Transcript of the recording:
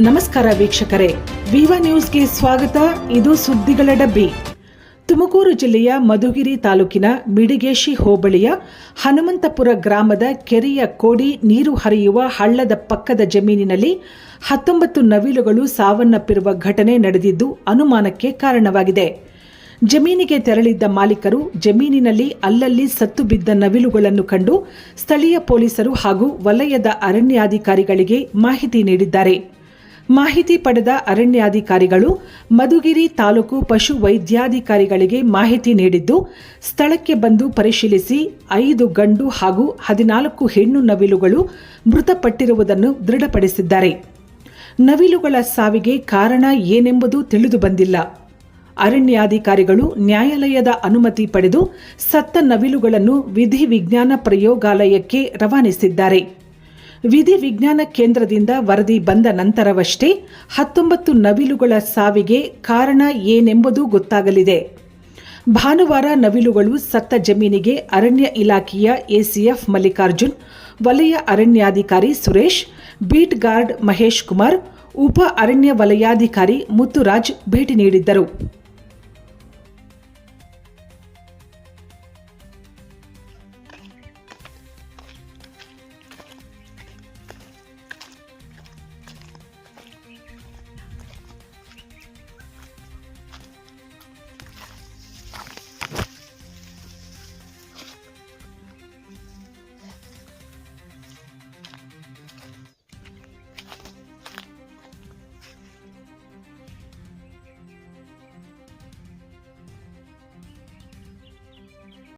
ನಮಸ್ಕಾರ ವೀಕ್ಷಕರೇ. ವಿವಾ ನ್ಯೂಸ್ಗೆ ಸ್ವಾಗತ. ಇದು ಸುದ್ದಿಗಳ ಡಬ್ಬಿ. ತುಮಕೂರು ಜಿಲ್ಲೆಯ ಮಧುಗಿರಿ ತಾಲೂಕಿನ ಮಿಡಿಗೇಶಿ ಹೋಬಳಿಯ ಹನುಮಂತಪುರ ಗ್ರಾಮದ ಕೆರೆಯ ಕೋಡಿ ನೀರು ಹರಿಯುವ ಹಳ್ಳದ ಪಕ್ಕದ ಜಮೀನಿನಲ್ಲಿ ಹತ್ತೊಂಬತ್ತು ನವಿಲುಗಳು ಸಾವನ್ನಪ್ಪಿರುವ ಘಟನೆ ನಡೆದಿದ್ದು ಅನುಮಾನಕ್ಕೆ ಕಾರಣವಾಗಿದೆ. ಜಮೀನಿಗೆ ತೆರಳಿದ್ದ ಮಾಲೀಕರು ಜಮೀನಿನಲ್ಲಿ ಅಲ್ಲಲ್ಲಿ ಸತ್ತು ಬಿದ್ದ ನವಿಲುಗಳನ್ನು ಕಂಡು ಸ್ಥಳೀಯ ಪೊಲೀಸರು ಹಾಗೂ ವಲಯದ ಅರಣ್ಯಾಧಿಕಾರಿಗಳಿಗೆ ಮಾಹಿತಿ ನೀಡಿದ್ದಾರೆ. ಮಾಹಿತಿ ಪಡೆದ ಅರಣ್ಯಾಧಿಕಾರಿಗಳು ಮಧುಗಿರಿ ತಾಲೂಕು ಪಶು ವೈದ್ಯಾಧಿಕಾರಿಗಳಿಗೆ ಮಾಹಿತಿ ನೀಡಿದ್ದು, ಸ್ಥಳಕ್ಕೆ ಬಂದು ಪರಿಶೀಲಿಸಿ ಐದು ಗಂಡು ಹಾಗೂ ಹದಿನಾಲ್ಕು ಹೆಣ್ಣು ನವಿಲುಗಳು ಮೃತಪಟ್ಟಿರುವುದನ್ನು ದೃಢಪಡಿಸಿದ್ದಾರೆ. ನವಿಲುಗಳ ಸಾವಿಗೆ ಕಾರಣ ಏನೆಂಬುದು ತಿಳಿದು ಬಂದಿಲ್ಲ. ಅರಣ್ಯಾಧಿಕಾರಿಗಳು ನ್ಯಾಯಾಲಯದ ಅನುಮತಿ ಪಡೆದು ಸತ್ತ ನವಿಲುಗಳನ್ನು ವಿಧಿ ವಿಜ್ಞಾನ ಪ್ರಯೋಗಾಲಯಕ್ಕೆ ರವಾನಿಸಿದ್ದಾರೆ. ವಿಧಿ ವಿಜ್ಞಾನ ಕೇಂದ್ರದಿಂದ ವರದಿ ಬಂದ ನಂತರವಷ್ಟೇ ಹತ್ತೊಂಬತ್ತು ನವಿಲುಗಳ ಸಾವಿಗೆ ಕಾರಣ ಏನೆಂಬುದು ಗೊತ್ತಾಗಲಿದೆ. ಭಾನುವಾರ ನವಿಲುಗಳು ಸತ್ತ ಜಮೀನಿಗೆ ಅರಣ್ಯ ಇಲಾಖೆಯ ಎಸಿಎಫ್ ಮಲ್ಲಿಕಾರ್ಜುನ್, ವಲಯ ಅರಣ್ಯಾಧಿಕಾರಿ ಸುರೇಶ್, ಬೀಟ್ ಗಾರ್ಡ್ ಮಹೇಶ್ ಕುಮಾರ್, ಉಪ ಅರಣ್ಯ ವಲಯಾಧಿಕಾರಿ ಮುತ್ತುರಾಜ್ ಭೇಟಿ ನೀಡಿದ್ದರು.